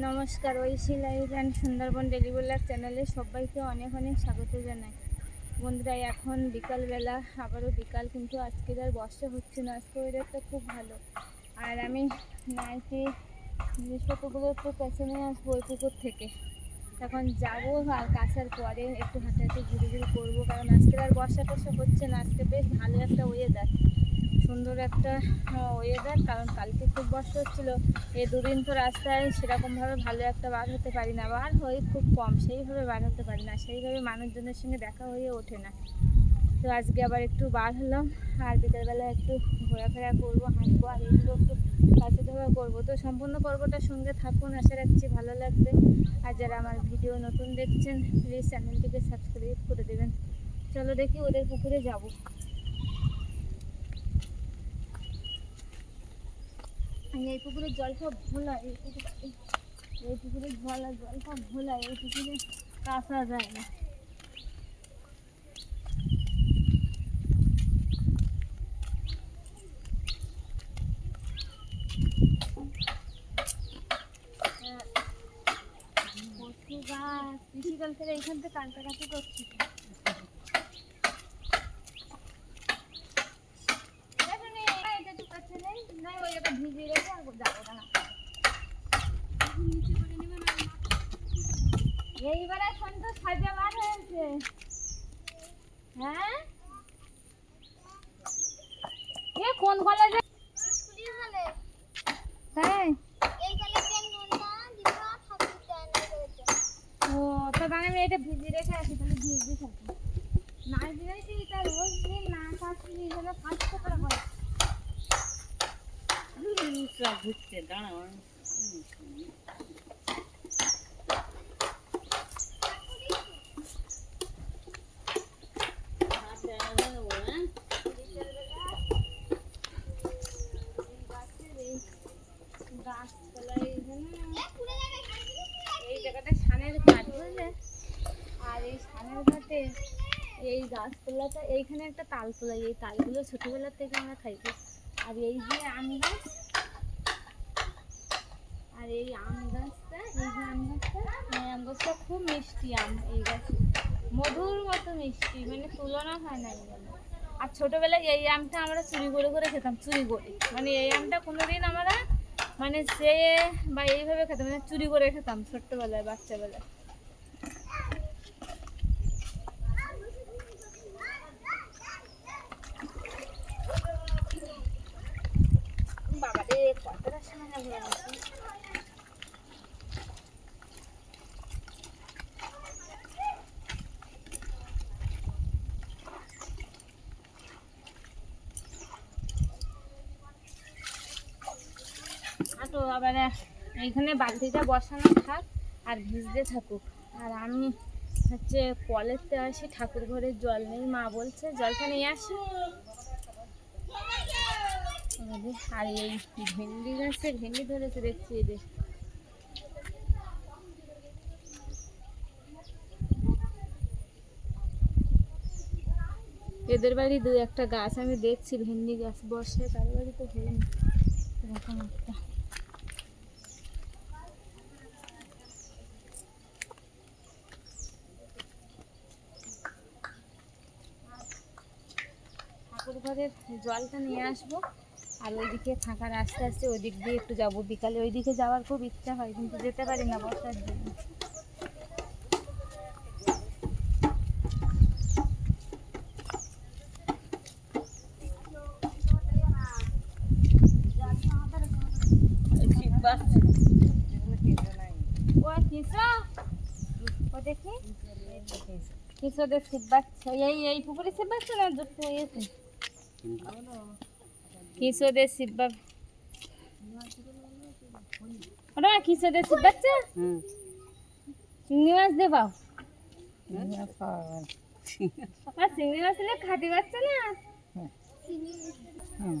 নমস্কার Oishi live and Sundarban deliver চ্যানেলে সবাইকে অনেক অনেক স্বাগত জানাই। বন্ধুরা, এখন বিকালবেলা, আবারও বিকাল, কিন্তু আজকের আর বর্ষা হচ্ছে না, আজকে ওয়েদারটা খুব ভালো। আর আমি নাইটি জিনিসপত্রগুলো একটু কাছে নিয়ে আসব ওই পুকুর থেকে। এখন যাব আর কাছার পরে একটু হাঁটাহাঁটি ঘুরে ঘুরে করব, কারণ আজকের আর বর্ষা টর্ষা হচ্ছে না, আজকে বেশ ভালো একটা ওয়েদার সুন্দর একটা ওয়েদার কারণ কালকে খুব বর্ষা হচ্ছিল। এই দুদিন তো রাস্তায় সেরকমভাবে ভালো একটা বার হতে পারি না। বার হই খুব কম, সেইভাবে বার হতে পারি না। সেইভাবে মানুষজনের সঙ্গে দেখা হয়ে ওঠে না। তো আজকে আবার একটু বার হলাম, আর বিকেলবেলা একটু ঘোরাফেরা করব, হাঁটবো, আর এগুলো একটু কাছে ধরা করব। তো সম্পূর্ণ পর্বটার সঙ্গে থাকুন, আশা রাখছি ভালো লাগবে। আর যারা আমার ভিডিও নতুন দেখছেন প্লিজ চ্যানেলটিকে সাবস্ক্রাইব করে দেবেন। চলো দেখি ওদের পুকুরে যাব। এই পুকুরের জল সব ভোলা এই পুকুর এই- পুকুরের জল জলটা ভোলা এই পুকুরে কাঁচা যায় না হ্যাঁ। কৃষিকাল থেকে এইখান থেকে কাটাকাটি করছি দেখো নে, এটা একটু কাছে নেই না ওই একটা ভিজিয়ে এইবার এখন তো সাজা বার হয়েছে হ্যাঁ এ কোন কলেজে তাই আমি এটা ভিজিয়ে রেখে আসি তাহলে ভিজতে থাকি না ভিজাইছি তা রোজ দিন না খাচ্ছি তাহলে পাঁচশো টাকা হয় ঘুরছে, দাঁড়াও এই গাছপালাটা এইখানে একটা তাল তোলা এই তালগুলো ছোটবেলা থেকে আমরা খাইছি। আর এই যে আম গাছ আর এই আম গাছটা, এই আম গাছটা, এই আম গাছটা খুব মিষ্টি আম, এই গাছ। মধুর মতো মিষ্টি মানে তুলনা হয় না এই আর ছোটবেলায় এই আমটা আমরা চুরি করে করে খেতাম, চুরি করে। মানে এই আমটা কোনোদিন আমরা মানে সে বা এইভাবে খেতাম মানে চুরি করে খেতাম ছোট্টবেলায়, বাচ্চাবেলায় বাবা রে কতটা সময় হয়ে গেছে তো আবার এইখানে বালতিটা বসানো থাক আর ভিজতে থাকুক। আর আমি হচ্ছে কলেজতে আসি ঠাকুর ঘরের জল নেই, মা বলছে, জলটা নিয়ে আসি। আর এই ভেন্ডি গাছে? ভেন্ডি ধরেছে, দেখছি এদের এদের বাড়ি দু একটা গাছ, আমি দেখছি ভেন্ডি গাছ বর্ষায় কারও বাড়িতে হয়নি। এরকম একটা। ঘরের জলটা নিয়ে আসব। আর ওইদিকে ফাঁকা রাস্তা আছে ওই দিক দিয়ে একটু যাব বিকালে। ওইদিকে যাওয়ার খুব ইচ্ছা হয় কিন্তু যেতে পারি না বর্ষার জন্য। দেখি কিসো? দেখ? শিব বাচ্চা? এই এই পুকুরে শিব বাচ্চা না? কিসো শিব বাচ্চা ওরা কিসো দে শিব বাচ্চা চিংড়ি মাছ দে পাও আর চিংড়ি মাছ হলে খাতে পারছে না হুম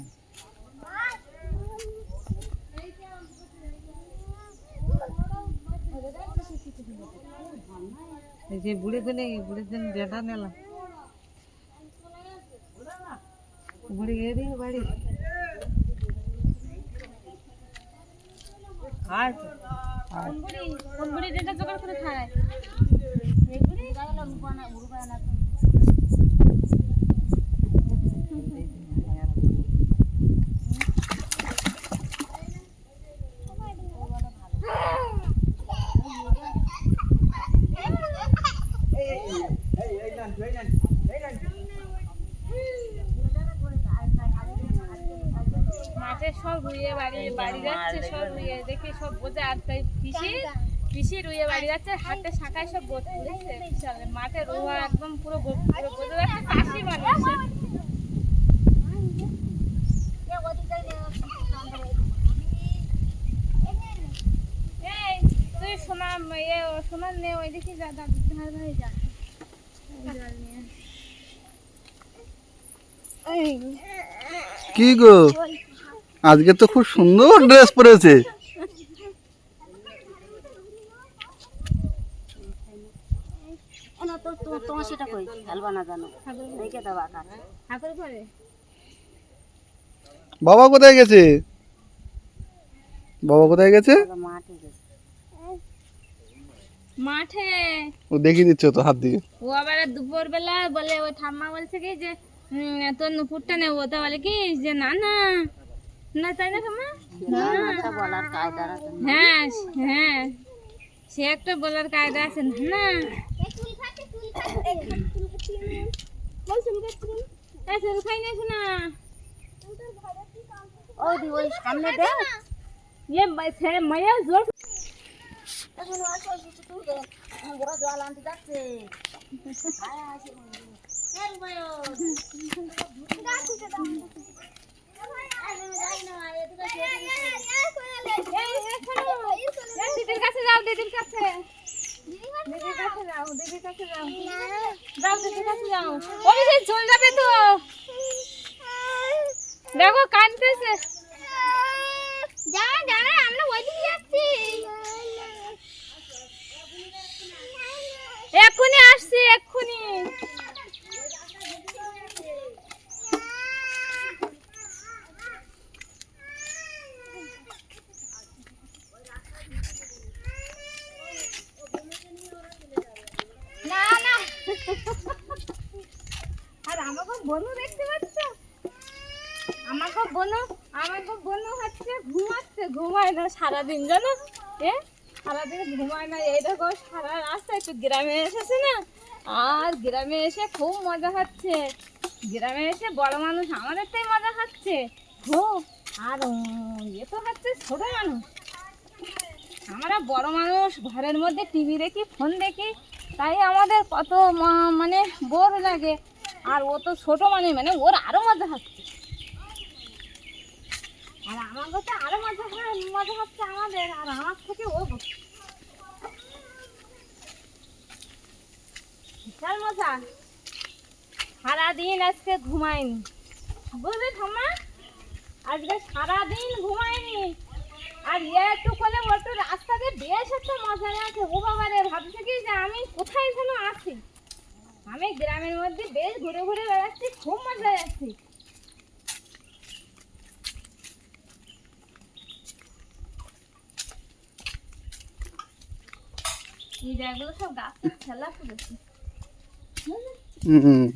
এই যে বুড়ে দিলে বুড়ে দিন ডেটা নিলাম বুড়ি গিয়ে বাড়ি খায় তো কোন বুড়ি কোন বুড়ি যেটা জোগাড় করে খায় এই বুড়ি মাঠে সব রুইয়ে বাড়ি বাড়ি যাচ্ছে সব রুইয়ে দেখে সব বোঝা আর তাই পিসি পিসি রুইয়ে বাড়ি যাচ্ছে হাতে শাখায় সব বোঝ মাঠে রোয়া একদম পুরো পুরো বোঝা যাচ্ছে চাষি মানুষ। এই তুই সোনা ইয়ে সোনার নে ওই দেখি যা দাদু ধার ধারে যা। জল নিয়ে কি গো? আজকে তো খুব সুন্দর ড্রেস পরেছে। বাবা কোথায় গেছে? বাবা কোথায় গেছে? মাঠে। গেছে মাঠে ও দেখিয়ে দিচ্ছ তো হাত দিয়ে। ও আবার দুপুর বেলা বলে ওই ঠাম্মা বলছে কি যে তোর নুপুরটা নেব। তো বলে কি যে না না। না তাই না বলার কায়দা হ্যাঁ হ্যাঁ। সে একটা বলার কায়দা আছে না। চুল খাই না শোনা। ওই দি ওই সামনে দে ये ছেলে মায়া জোর। এখন আসো তুই দে বড় জল আনতে যাচ্ছে। আয় আসে এই রুবায়ো দিদির কাছে যাও দিদির কাছে। দিদির কাছে যাও দিদির কাছে যাও। যাও দিদির কাছে যাও। ওই যে চলে যাবে তো। দেখো যা আমরা ওই দিকে যাচ্ছি। এক্ষুনি আসছি এক্ষুনি না না আর আমাকে বনু দেখতে পাচ্ছ আমাকে বনু আমাকে বনু হচ্ছে ঘুমাচ্ছে ঘুমায় না, সারাদিন জানো? এ? সারাদিন ঘুমায় না, এই দেখো সারা রাস্তায় একটু গ্রামে এসেছে না? আর গ্রামে এসে খুব মজা হচ্ছে। গ্রামে এসে বড় মানুষ আমাদের তাই মজা হচ্ছে। হো, আর ইয়ে তো হচ্ছে ছোট মানুষ। আমরা বড় মানুষ, ঘরের মধ্যে টিভি দেখি, ফোন দেখি, তাই আমাদের কত মানে বোর লাগে। আর ও তো ছোট মানুষ মানে ওর আরও মজা হচ্ছে। আর আমার কাছে আরও মজা হয়, মজা হচ্ছে আমাদের, আর আমার থেকে ও বিশাল মজা। সারাদিন আজকে ঘুমায়নি বুঝলি ঠাম্মা, আজকে সারাদিন ঘুমায়নি আর ইয়ে একটু করলে ও একটু রাস্তাতে বেশ একটা মজা আছে। ও বাবা রে, ভাবছে কি যে আমি কোথায় যেন আছি? আমি গ্রামের মধ্যে বেশ ঘুরে ঘুরে বেড়াচ্ছি, খুব মজা আছি। এই জায়গাগুলো সব খেলা করেছে। হুম।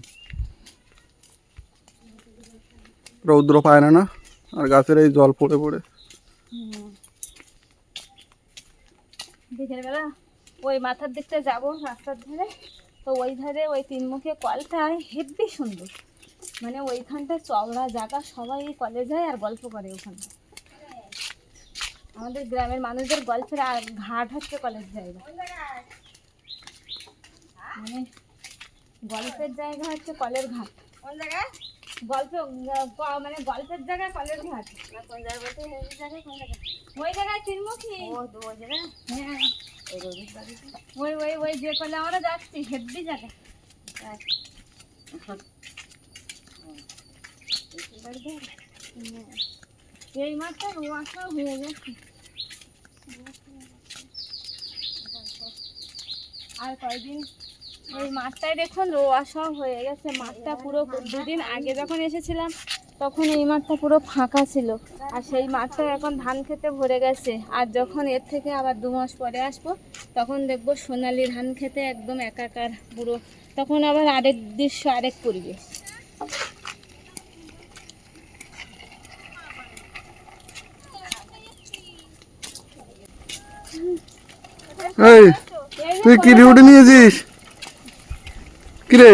রৌদ্র পায় না না আর গাছের এই জল পড়ে পড়ে। বিকেল বেলা ওই মাথার দিকটা যাব রাস্তার ধারে তো ওই ধারে ওই তিনমুখে কলটা হেব্বি সুন্দর। মানে ওইখানটা চওড়া জায়গা সবাই কলে যায় আর গল্প করে ওখানে। আমাদের গ্রামের মানুষদের গল্পের আর ঘাট হচ্ছে কলেজ জায়গা। মানে গল্পের জায়গা হচ্ছে কলের ঘাট। কোন জায়গায়? গল্প গ- মানে গল্পের জায়গা কলের ঘাট। কোন জায়গায় বলতে? এই জায়গায় কোন জায়গায়? ওই জায়গায় তিনমুখী ও তো ওই জায়গায়? হ্যাঁ। ওই রবির বাড়িতে? ওই ওই ওই যে কলে আমরা যাচ্ছি হেব্বি জায়গা। এই মাছটা ওই মাছটা হয়ে গেছে। আর কয়দিন ওই মাঠটাই দেখুন, রোয়া সব হয়ে গেছে। মাঠটা পুরো দুদিন আগে যখন এসেছিলাম, তখন এই মাঠটা পুরো ফাঁকা ছিল। আর সেই মাঠটা এখন ধান খেতে ভরে গেছে। আর যখন এর থেকে আবার দু মাস পরে আসব, তখন দেখব সোনালি ধান খেতে একদম একাকার পুরো। তখন আবার আরেক দৃশ্য, আরেক পরিবেশ। তুই কি ডিউটি নিয়েছিস? কিরে?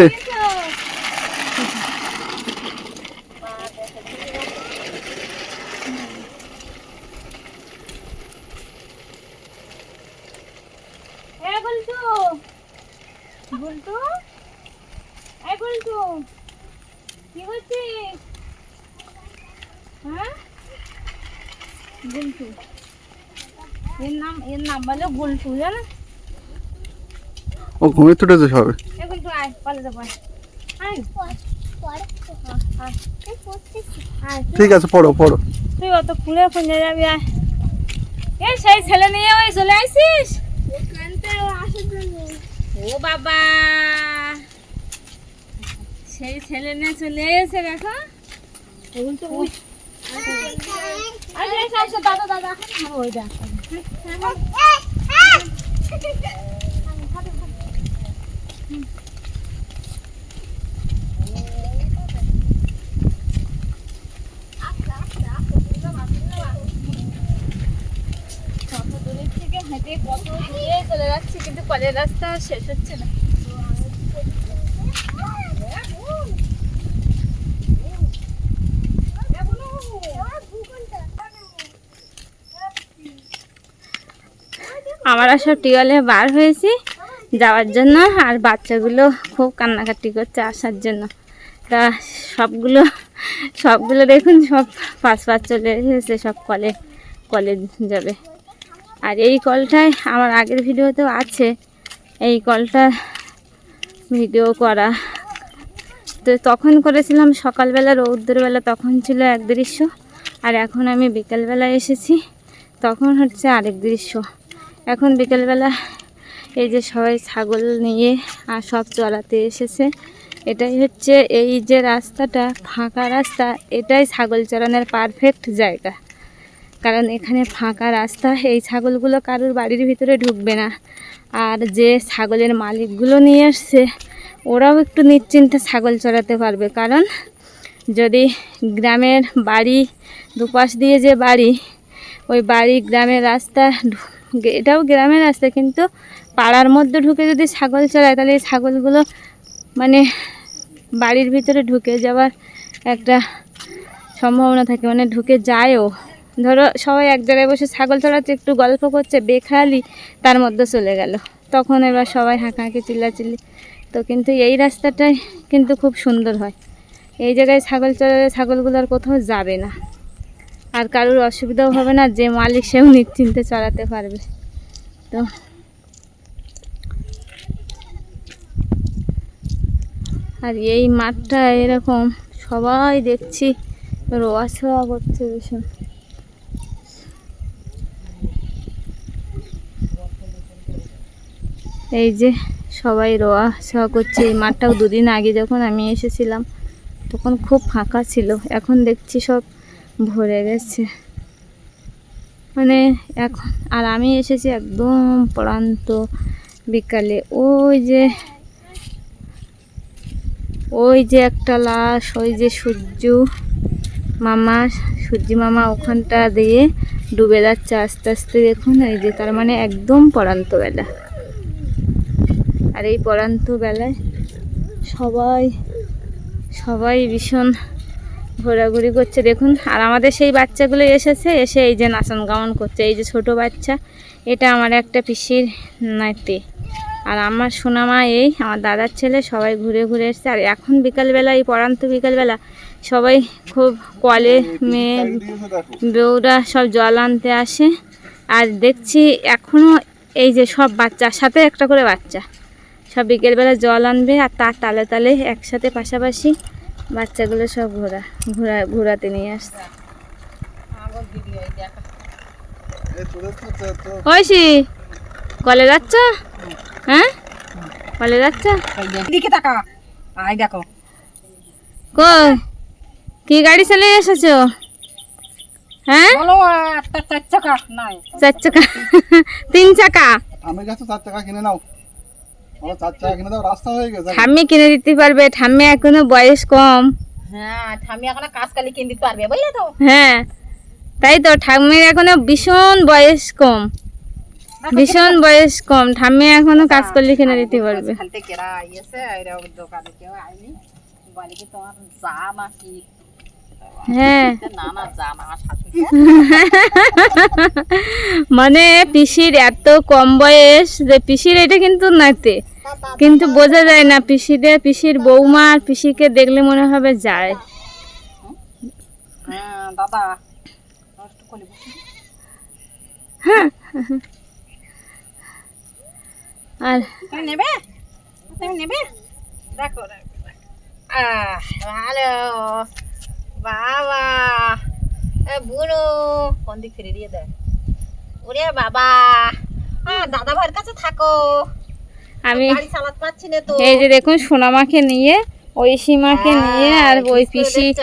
গুলটু। হ্যাঁ? গুলটু। এর নাম এর নাম বলে গুলটু জানো? ও ঘুমিয়ে তুটেছে সবে। আয় আয়। আয়। ঠিক আছে পড়ো পড়ো। তুই অত খুলে খুঁজে যাবি আয়। এ সেই ছেলে নিয়ে ওই চলে আসিস ও বাবা। সেই ছেলে নিয়ে চলে এসে দেখো। দাদা দাদা। ওই দেখ কত দূরের থেকে হেঁটে কত দূরে চলে কলের রাস্তা শেষ হচ্ছে না। আমরা সব টিওলে বার হয়েছি যাওয়ার জন্য, আর বাচ্চাগুলো খুব কান্নাকাটি করছে আসার জন্য। তা সবগুলো সবগুলো দেখুন, সব পাঁচ পাঁচ চলে এসেছে, সব কলে কলে যাবে। আর এই কলটায় আমার আগের ভিডিওতেও আছে। এই কলটা ভিডিও করা। তো তখন করেছিলাম সকালবেলা রৌদ্রবেলা তখন ছিল এক দৃশ্য, আর এখন আমি বিকেলবেলা এসেছি, তখন হচ্ছে আরেক দৃশ্য। এখন বিকেলবেলা এই যে সবাই ছাগল নিয়ে আর সব চড়াতে এসেছে, এটাই হচ্ছে এই যে রাস্তাটা, ফাঁকা রাস্তা, এটাই ছাগল চড়ানোর পারফেক্ট জায়গা। কারণ এখানে ফাঁকা রাস্তা, এই ছাগলগুলো কারোর বাড়ির ভিতরে ঢুকবে না। আর যে ছাগলের মালিকগুলো নিয়ে আসছে, ওরাও একটু নিশ্চিন্তে ছাগল চড়াতে পারবে। কারণ যদি গ্রামের বাড়ি দুপাশ দিয়ে যে বাড়ি, ওই বাড়ি গ্রামের রাস্তা এটাও গ্রামের রাস্তা, কিন্তু পাড়ার মধ্যে ঢুকে যদি ছাগল চড়ায়, তাহলে এই ছাগলগুলো মানে বাড়ির ভিতরে ঢুকে যাওয়ার একটা সম্ভাবনা থাকে। মানে ঢুকে যায়ও। ধরো সবাই এক জায়গায় বসে ছাগল চড়াচ্ছে, একটু গল্প করছে, বেখালি তার মধ্যে চলে গেল। তখন এবার সবাই হাঁকাহাঁকি, চিল্লাচিল্লি। তো কিন্তু এই রাস্তাটাই কিন্তু খুব সুন্দর হয়। এই জায়গায় ছাগল চড়ালে ছাগলগুলো আর কোথাও যাবে না। আর কারোর অসুবিধাও হবে না, যে মালিক সেও নিশ্চিন্তে চড়াতে পারবে। তো আর এই মাঠটা এরকম সবাই দেখছি, রোয়া ছোয়া করছে ভীষণ। এই যে সবাই রোয়া ছোয়া করছে, এই মাঠটাও দুদিন আগে যখন আমি এসেছিলাম, তখন খুব ফাঁকা ছিল, এখন দেখছি সব ভরে গেছে। মানে এখন, আর আমি এসেছি একদম প্রান্ত বিকালে, ওই যে ওই যে একটা লাশ, ওই যে সূর্য মামা সূর্য মামা ওখানটা দিয়ে ডুবে যাচ্ছে আস্তে আস্তে দেখুন, এই যে তার মানে একদম পড়ান্ত বেলা আর এই পড়ান্ত বেলায় সবাই সবাই ভীষণ ঘোরাঘুরি করছে। দেখুন, আর আমাদের সেই বাচ্চাগুলো এসেছে, এসে এই যে নাচন গামন করছে। এই যে ছোট বাচ্চা, এটা আমার একটা পিসির নাতি। আর আমার সোনামা এই, আমার দাদার ছেলে, সবাই ঘুরে ঘুরে এসছে। আর এখন বিকালবেলা, এই পড়ান্ত বিকালবেলা সবাই খুব কলে, মেয়ে, বউরা সব জল আনতে আসে। আর দেখছি এখনও এই যে সব বাচ্চার সাথে একটা করে বাচ্চা। সব বিকেলবেলা জল আনবে আর তার তালে তালে একসাথে পাশাপাশি বাচ্চাগুলো সব ঘোরা ঘোরা ঘোরাতে নিয়ে আসছে। ঐশি কলে যাচ্ছ? হ্যাঁ? কলে যাচ্ছ? দিকে তাকা। আই দেখো। কই? কি গাড়ি চালিয়ে এসেছ? হ্যাঁ? বলো চার চাকা? নাই। চার চাকা। তিন চাকা? আমি গেছো চার টাকা কিনে নাও। ঠাম্মি কিনে দিতে পারবে ঠাম্মি এখনও বয়স কম। হ্যাঁ ঠামি এখন কাজ কিনে দিতে পারবে বুঝলে তো? হ্যাঁ তাই তো ঠাম্মির এখনও ভীষণ বয়স কম। ভীষণ বয়স কম ঠাম্মি এখনও কাজ করলে কিনে দিতে পারবে। হ্যাঁ। মানে পিসির এত কম বয়স যে পিসির এটা কিন্তু নাতে। কিন্তু বোঝা যায় না পিসিদের পিসির বৌমা আর পিসিকে দেখলে মনে হবে যায়। হ্যাঁ নষ্ট আর নেবে? তুমি নেবে? দেখো। ভালো। বাবা। এ বুড়ো কোন দিক ফিরে দিয়ে দেয়? ওরে বাবা। দাদা ভাইয়ের কাছে থাকো। আমি গাড়ি চালাতে পারছি না তো। এই যে দেখুন সোনামাকে নিয়ে ওই সীমাকে নিয়ে আর হ্যাঁ, ওই পিসি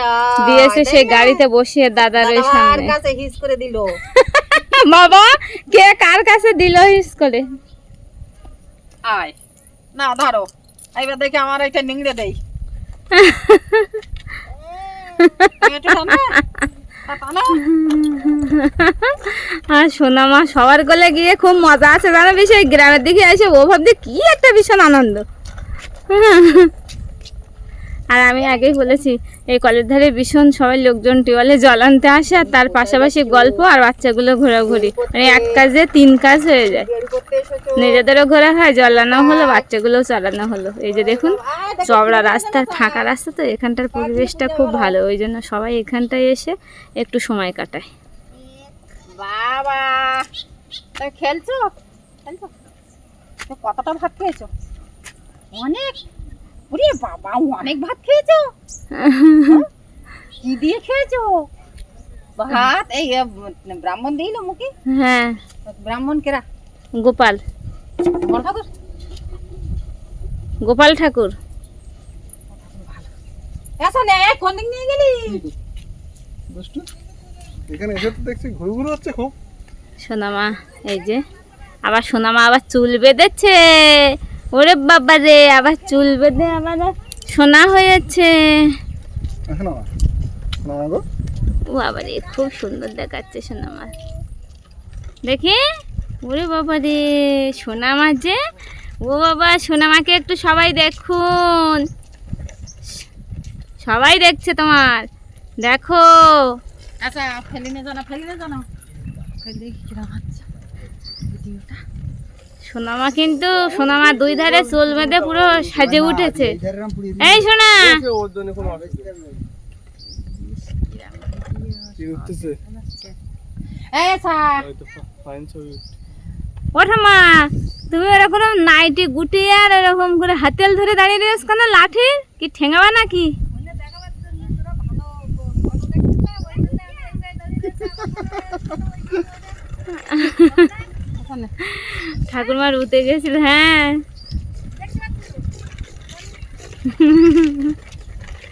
দিয়েছে সেই গাড়িতে বসিয়ে দাদার ওই সামনে। হিস করে দিল। বাবা কে কার কাছে দিল হিস করে? আয়। না ধরো। এবার দেখি আমার এটা নিংড়ে দেই। তুমি সোনা। আর সোনামা সবার গলে গিয়ে খুব মজা আছে জানো বিষয় গ্রামের দিকে এসে ও ভাবছে কি একটা ভীষণ আনন্দ আর আমি আগেই বলেছি, এই কলের ধারে ভীষণ সবাই লোকজন টিওয়ালে জল আনতে আসে আর তার পাশাপাশি গল্প আর বাচ্চাগুলো ঘোরাঘুরি। মানে এক কাজে তিন কাজ হয়ে যায়। নিজেদেরও ঘোরা হয়, জল আনা হলো, বাচ্চাগুলোও চালানো হলো। এই যে দেখুন, চওড়া রাস্তা, ফাঁকা রাস্তা তো, এখানটার পরিবেশটা খুব ভালো। ওই জন্য সবাই এখানটায় এসে একটু সময় কাটায়। বাবা! খেলছো? খেলছো? কতটা ভাত খেয়েছো? অনেক ওরে বাবা অনেক ভাত খেয়েছো? কি দিয়ে খেয়েছো? ভাত এই ব্রাহ্মণ দিল মুখে? হ্যাঁ। ব্রাহ্মণ কেরা গোপাল। বল ঠাকুর? গোপাল ঠাকুর। এসো নে কোন দিক নিয়ে গেলি? দুষ্টু এখানে এসে তো দেখছি ঘুরু ঘুরু হচ্ছে খুব। সোনামা এই যে আবার সোনামা আবার চুল বেঁধেছে। ওরে বাবা রে আবার চুল বেঁধে আবার সোনা হয়েছে। বাবা রে খুব সুন্দর দেখাচ্ছে সোনামা দেখি? ওরে বাবা রে সোনামা যে। ও বাবা সোনামাকে একটু সবাই দেখুন। সবাই দেখছে তোমার। দেখো। আচ্ছা ফেলি নে জানা ফেলি নে। জানা ফেলি দেখি কিরম হচ্ছে ভিডিওটা সোনামা কিন্তু সোনামা দুই ধারে চুল বেঁধে পুরো সাজে উঠেছে। এই সোনা! কি উঠতেছে এই স্যার ও ঠাম্মা তুমি এরকম নাইটি গুটিয়ে আর এরকম করে হাতেল ধরে দাঁড়িয়ে রয়েছ কেন? লাঠির কি ঠেঙাবা নাকি? ঠাকুরমার উঠে গেছিল হ্যাঁ।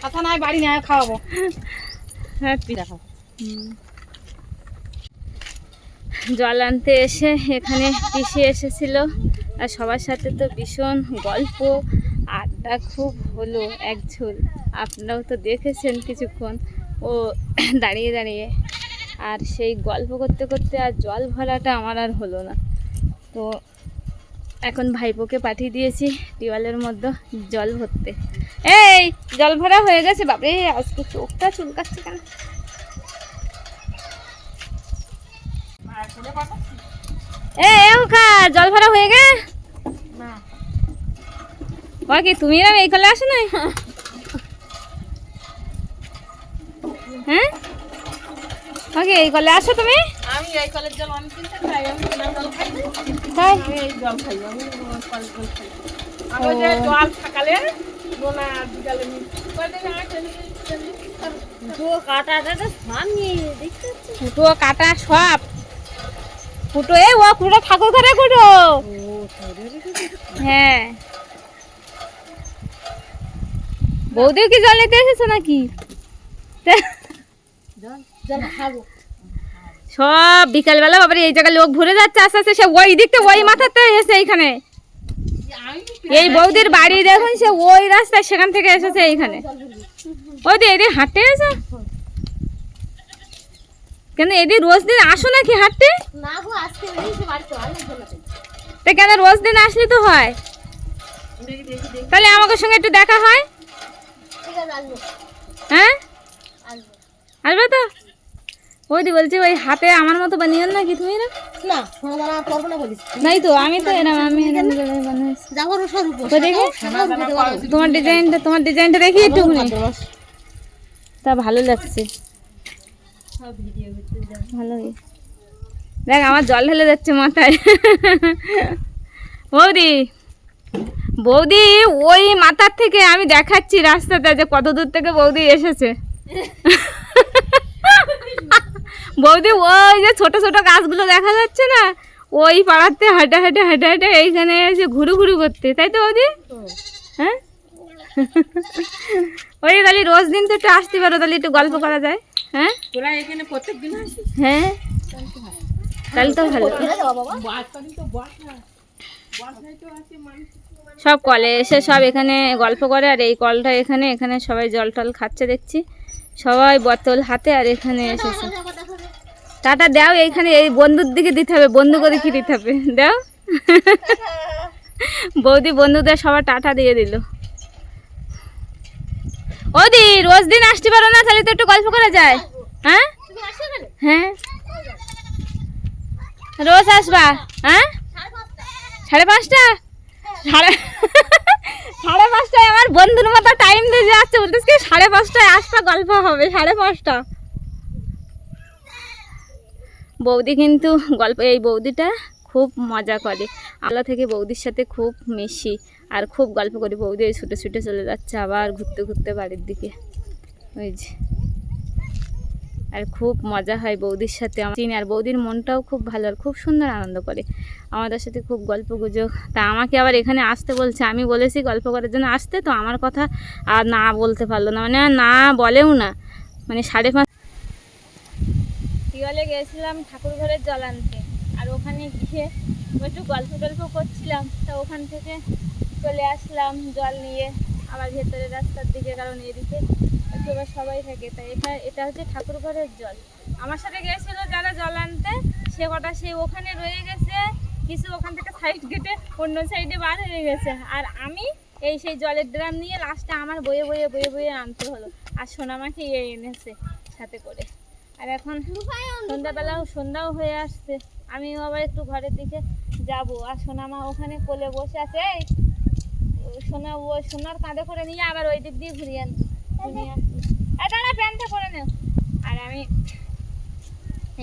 আচ্ছা নাই বাড়ি খাওয়াবো। হ্যাঁ দেখো। জল আনতে এসে এখানে পিসি এসেছিল আর সবার সাথে তো ভীষণ গল্প আড্ডা খুব হলো এক ঝোল। আপনারাও তো দেখেছেন কিছুক্ষণ। ও দাঁড়িয়ে দাঁড়িয়ে আর সেই গল্প করতে করতে আর জল ভরাটা আমার আর হলো না। তো এখন ভাইপোকে পাঠিয়ে দিয়েছি টিওয়ালের মধ্যে জল ভরতে। এই, জল ভরা হয়ে গেছে, বাপরে, আজকে চোখটা চুলকাচ্ছে কেন? জল ভরা হয়ে গে কি, তুমি এরম এই কলে আসো নাই? হ্যাঁ? এই কলে আসো তুমি? এই কলের জল আমি কিনতে খাই আমি কেনার জল খাই তাই আমি এই জল খাই আমি কলের জল খাই। আমি যে জল সকালে বোনা বিকালে নিই। কয়দিন আগে খেলি, খেলি। ফুটো কাটা সব। ফুটো এ ও ফুটো ঠাকুর ঘরে ফুটো। হ্যাঁ। বৌদিও কি জল নিতে এসেছ নাকি? জল জল খাব। সব বিকালবেলা বাবারে এই জায়গায় লোক ভরে যাচ্ছে আস্তে আস্তে। সে ওই দিকটা ওই মাথাতে এসে এইখানে। এই বৌদির বাড়ি দেখুন সে ওই রাস্তায় সেখান থেকে এসেছে এইখানে। ওই তো এদিকে হাঁটতে এসে কেন এদিকে রোজ দিন আসো নাকি হাঁটতে? তা কেন রোজ দিন আসলে তো হয়? তাহলে আমাকে সঙ্গে একটু দেখা হয়। আছে আসব। হ্যাঁ? তো বৌদি বলছে ওই হাতে আমার মতো বানিয়ে নাকি তুমি? না দানা করব না বলিস নাই তো আমি তো আমি যাব রসার উপর তো দেখি তোমার ডিজাইনটা তোমার ডিজাইনটা দেখি একটু তা ভালো লাগছে। ভালোই দেখ আমার জল ঢেলে যাচ্ছে মাথায়। বৌদি বৌদি ওই মাথার থেকে আমি দেখাচ্ছি রাস্তাতে যে কত দূর থেকে বৌদি এসেছে। বৌদি ওই যে ছোট ছোট গাছগুলো দেখা যাচ্ছে না? ওই পাড়াতে হাঁটে হাঁটে হাঁটে হাঁটে এইখানে এসে ঘুরু ঘুরু করতে তাই তো বৌদি? হ্যাঁ? ওই তাহলে রোজ দিন তো একটু আসতে পারো তাহলে একটু গল্প করা যায় হ্যাঁ? তোরা এখানে প্রত্যেক দিন আসিস? হ্যাঁ। তাহলে তো ভালো। সব কলে এসে সব এখানে গল্প করে আর এই কলটা এখানে এখানে সবাই জল টল খাচ্ছে দেখছি। সবাই বোতল হাতে আর এখানে এসেছে। টাটা, দাও, এইখানে এই বন্ধুর দিকে দিতে হবে, বন্ধু করে কি দিতে হবে? দাও। বৌদি বন্ধুদের সবার টাটা দিয়ে দিল। ওদি, রোজ দিন আসতে পারো না, তাহলে তো একটু গল্প করা যায়। হ্যাঁ? হ্যাঁ। রোজ আসবা হ্যাঁ? সাড়ে পাঁচটা? সাড়ে সাড়ে পাঁচটায় আমার বন্ধুর মতো টাইম দিয়ে যাচ্ছে, বলতেছে সাড়ে পাঁচটায় আসবা, গল্প হবে, সাড়ে পাঁচটা। বৌদি কিন্তু গল্প, এই বৌদিটা খুব মজা করে। আলা থেকে বৌদির সাথে খুব মিশি আর খুব গল্প করি। বৌদি ওই ছুটে ছুটে চলে যাচ্ছে আবার ঘুরতে ঘুরতে বাড়ির দিকে। ওই যে। আর খুব মজা হয় বৌদির সাথে আমার চিনি। আর বৌদির মনটাও খুব ভালো আর খুব সুন্দর আনন্দ করে। আমাদের সাথে খুব গল্প গুজব তা আমাকে আবার এখানে আসতে বলছে। আমি বলেছি গল্প করার জন্য আসতে, তো আমার কথা আর না বলতে পারল না। মানে না বলেও না। মানে সাড়ে পাঁচ টিওলে গেছিলাম ঠাকুর ঘরের জল আনতে। আর ওখানে গিয়ে একটু গল্প টল্প করছিলাম। তা ওখান থেকে চলে আসলাম জল নিয়ে। আবার ভেতরে রাস্তার দিকে, কারণ এদিকে একটু আবার সবাই থাকে। তাই এটা এটা হচ্ছে ঠাকুর ঘরের জল। আমার সাথে গিয়েছিল যারা জল আনতে, সে কটা সে ওখানে রয়ে গেছে। কিছু ওখান থেকে সাইড কেটে অন্য সাইডে বার হয়ে গেছে। আর আমি এই সেই জলের ড্রাম নিয়ে লাস্টে আমার বয়ে বয়ে বয়ে বয়ে আনতে হলো। আর সোনামাকে এনেছে সাথে করে। আর এখন সন্ধ্যাবেলাও সন্ধ্যাও হয়ে আসছে। আমিও আবার একটু ঘরের দিকে যাব। আর সোনামা ওখানে কোলে বসে আছে। সোনা ও সোনার কাঁধে করে নিয়ে আবার ওই দিক দিয়ে ঘুরিয়ে আনছি দাঁড়া প্যান্টটা করে নেও আর আমি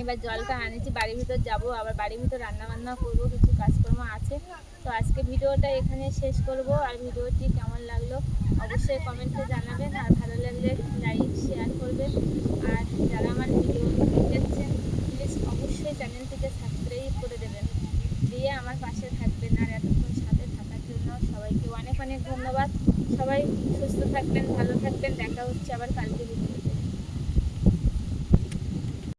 এবার জলটা আনেছি বাড়ির ভিতর যাব। আবার বাড়ির ভিতর রান্না বান্না করব কিছু কাজকর্ম আছে। তো আজকে ভিডিওটা এখানে শেষ করব। আর ভিডিওটি কেমন লাগল অবশ্যই কমেন্টে জানাবেন আর ভালো লাগলে লাইক, শেয়ার করবেন। আর যারা আমার ভিডিও দেখছেন প্লিজ অবশ্যই চ্যানেলটিকে সাবস্ক্রাইব করে দেবেন। দিয়ে আমার পাশে থাকবেন আর এতক্ষণ সাথে থাকার জন্য সবাইকে অনেক অনেক ধন্যবাদ। সবাই সুস্থ থাকবেন, ভালো থাকবেন। দেখা হচ্ছে আবার কালকে